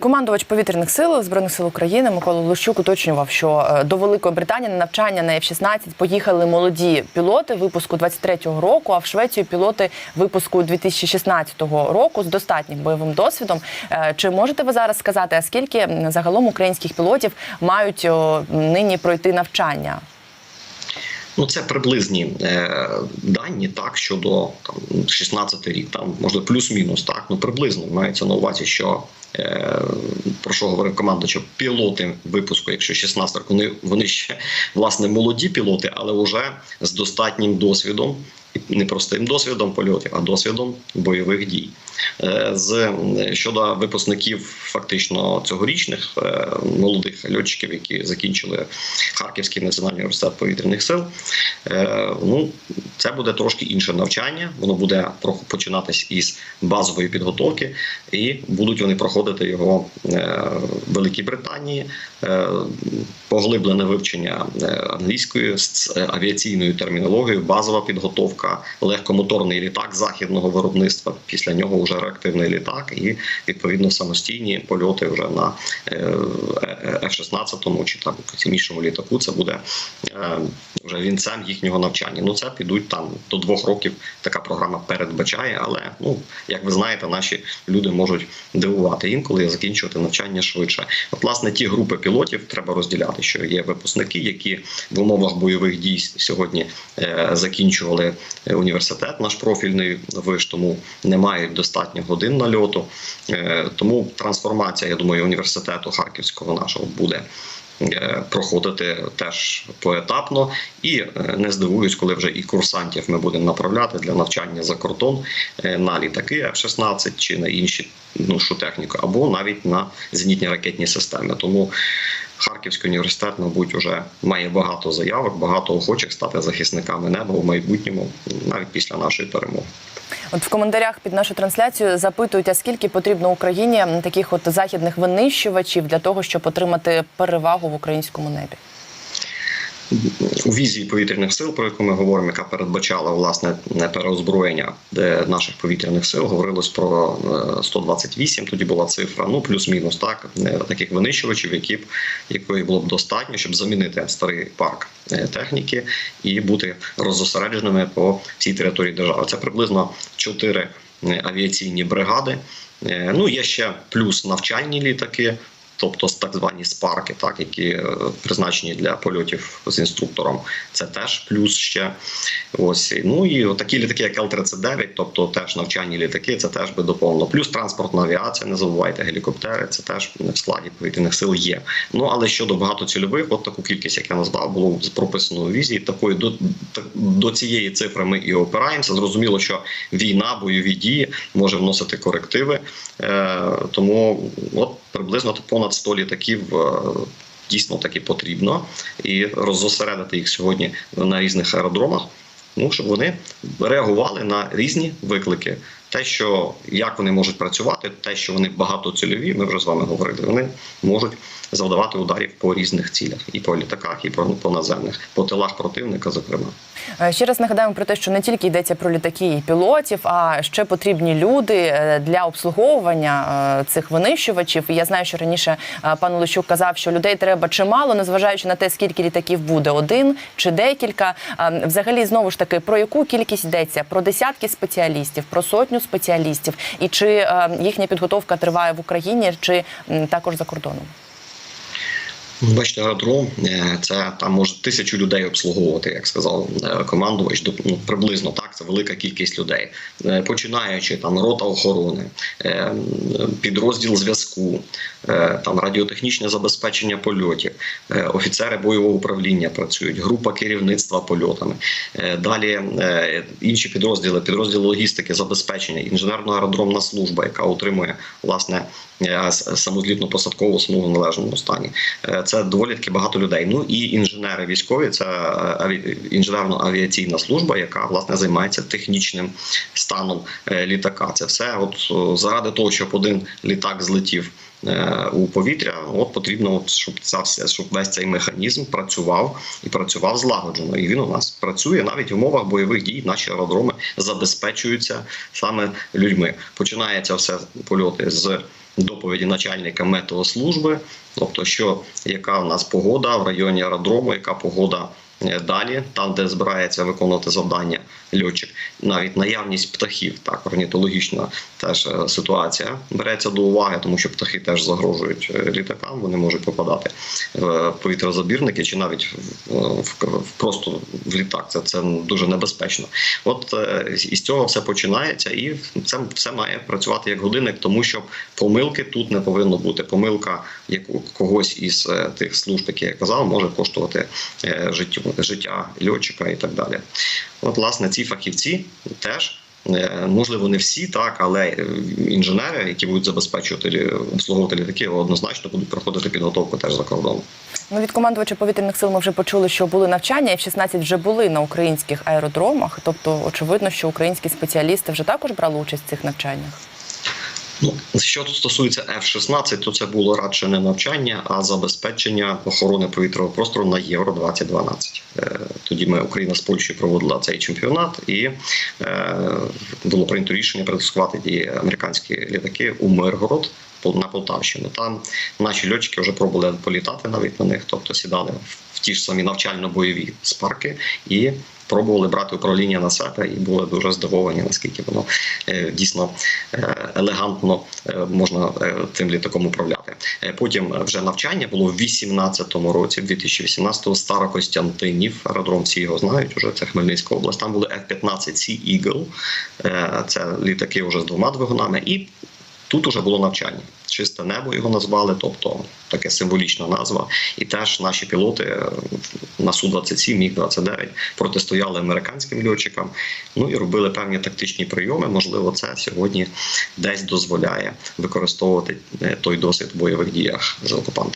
Командувач повітряних сил збройних сил України Микола Лущук уточнював, що е, до Великої Британії на навчання на F-16 поїхали молоді пілоти випуску 23-го року, а в Швецію пілоти випуску 2016 року з достатнім бойовим досвідом. Е, Чи можете ви зараз сказати, а скільки загалом українських пілотів мають нині пройти навчання? Ну, це приблизні е, дані, так щодо там 16 рік, там може плюс-мінус, так. Ну приблизно мається на увазі, що е, про що говорив команда, що пілоти випуску, якщо 16 років, вони, вони ще власне молоді пілоти, але вже з достатнім досвідом, не простим досвідом польотів, а досвідом бойових дій. Е, з щодо випускників фактично цьогорічних е, молодих льотчиків, які закінчили Харківський національний університет повітряних сил. Е, ну це буде трошки інше навчання. Воно буде починатись із базової підготовки, і будуть вони проходити його е, в Великій Британії. Е, Поглиблене вивчення е, англійської з е, авіаційною термінологією, базова підготовка, легкомоторний літак західного виробництва. Після нього вже реактивний літак, і відповідно самостійні польоти вже на е, F-16 чи там іншому літаку. Це буде е, вже вінцем їхнього навчання. Ну це підуть там до двох років. Така програма передбачає, але ну як ви знаєте, наші люди можуть дивувати інколи закінчувати навчання швидше. От, власне, ті групи пілотів треба розділяти, що є випускники, які в умовах бойових дій сьогодні е, закінчували е, університет, наш профільний виш, тому не мають достатньо годин нальоту. Е, тому трансформація, я думаю, університету харківського нашого буде. е, Проходити теж поетапно, і е, не здивуюсь, коли вже і курсантів ми будемо направляти для навчання за кордон е, на літаки F-16 чи на інші ну, техніку, або навіть на зенітні ракетні системи. Тому Харківський університет, мабуть, вже має багато заявок, багато охочих стати захисниками неба в майбутньому, навіть після нашої перемоги. От в коментарях під нашу трансляцію запитують, а скільки потрібно Україні таких от західних винищувачів для того, щоб отримати перевагу в українському небі? У візії повітряних сил, про яку ми говоримо, яка передбачала власне не переозброєння наших повітряних сил, говорилось про е, 128, Тоді була цифра, ну плюс-мінус, так е, таких винищувачів, які б якої було б достатньо, щоб замінити старий парк е, техніки і бути роззосередженими по всій території держави. Це приблизно 4 авіаційні бригади. Е, Ну є ще плюс навчальні літаки. Тобто так звані спарки, так які е, призначені для польотів з інструктором, це теж плюс ще. Ось ну і такі літаки, як Л-39, тобто теж навчальні літаки, це теж би доповнено. Плюс транспортна авіація, не забувайте, гелікоптери, це теж в складі повітряних сил є. Ну але щодо багатоцільових, от таку кількість, як я назвав, було прописано у візії. Такої до, до цієї цифри ми і опираємося. Зрозуміло, що війна, бойові дії може вносити корективи. Е, тому от приблизно понад 100 літаків. е, Дійсно таки потрібно і розосередити їх сьогодні на різних аеродромах. Ну щоб вони реагували на різні виклики. Те, що як вони можуть працювати, те, що вони багатоцільові, ми вже з вами говорили. Вони можуть завдавати ударів по різних цілях, і по літаках, і по, по наземних, по тилах противника, зокрема. Е, Ще раз нагадаємо про те, що не тільки йдеться про літаки і пілотів, а ще потрібні люди е, для обслуговування е, цих винищувачів. Я знаю, що раніше пан Лущук казав, що людей треба чимало, незважаючи на те, скільки літаків буде один чи декілька. Е, Взагалі, знову ж таки, про яку кількість йдеться? Про десятки спеціалістів, про сотню спеціалістів, і чи е, їхня підготовка триває в Україні, чи також за кордоном? Бачите, аеродром е, це там може тисячу людей обслуговувати, як сказав е, командувач. Ну, приблизно так, це велика кількість людей. Е, Починаючи там рота охорони, підрозділ зв'язку, там радіотехнічне забезпечення польотів, офіцери бойового управління працюють, група керівництва польотами. Далі інші підрозділи, підрозділ логістики, забезпечення, інженерно-аеродромна служба, яка утримує власне с- самозлітну посадкову смугу належному стані. Е, Це доволі таки багато людей. Ну і інженери військові, це е, аві... інженерно-авіаційна служба, яка власне займається технічним станом е, літака. Це все, от заради того, щоб один літак злетів. е, У повітря от потрібно, от, щоб ця вся, щоб весь цей механізм працював і працював злагоджено. І він у нас працює навіть в умовах бойових дій. Наші аеродроми забезпечуються саме людьми. Починається все польоти з доповіді начальника метеослужби, тобто, що яка в нас погода в районі аеродрому, яка погода. е, Далі, там, де збирається виконувати завдання льотчик, навіть наявність птахів, так орнітологічна теж е, ситуація береться до уваги, тому що птахи теж загрожують е, літакам, вони можуть попадати в повітрозабірники чи навіть в, в, просто в літак. Це, це дуже небезпечно. От е, із цього все починається, і це все має працювати як годинник, тому що помилки тут не повинно бути. Помилка яку когось із е, тих служб, які я казав, може коштувати е, життю, життя льотчика і так далі. От, власне, ці фахівці теж. е, Можливо, не всі так, але інженери, які будуть забезпечувати обслуговувати літаки, однозначно будуть проходити підготовку теж за кордоном. Ну, від командувача повітряних сил ми вже почули, що були навчання, і в 16 вже були на українських аеродромах. Тобто, очевидно, що українські спеціалісти вже також брали участь в цих навчаннях. Ну, що стосується F-16, то це було радше не навчання, а забезпечення охорони повітряного простору на Євро 2012. Е, Тоді ми Україна з Польщею проводила цей чемпіонат, і е, було прийнято рішення притискувати ті американські літаки у Миргород. На Полтавщину там наші льотчики вже пробували політати навіть на них, тобто сідали в ті ж самі навчально-бойові спарки і пробували брати управління на себе, і були дуже здивовані, наскільки воно е, дійсно е, елегантно е, можна тим літаком управляти. Потім вже навчання було в 18-му році, в 2018-го, Старокостянтинів, аеродром всі його знають, уже це Хмельницька область. Там були F-15 Sea Eagle, це літаки вже з двома двигунами, і Тут уже було навчання. Чисте небо його назвали, тобто таке символічна назва. І теж наші пілоти е, на Су-27, Міг-29 протистояли американським льотчикам. Ну і робили певні тактичні прийоми. Можливо, це сьогодні десь дозволяє використовувати е, той досвід в бойових діях з окупантами.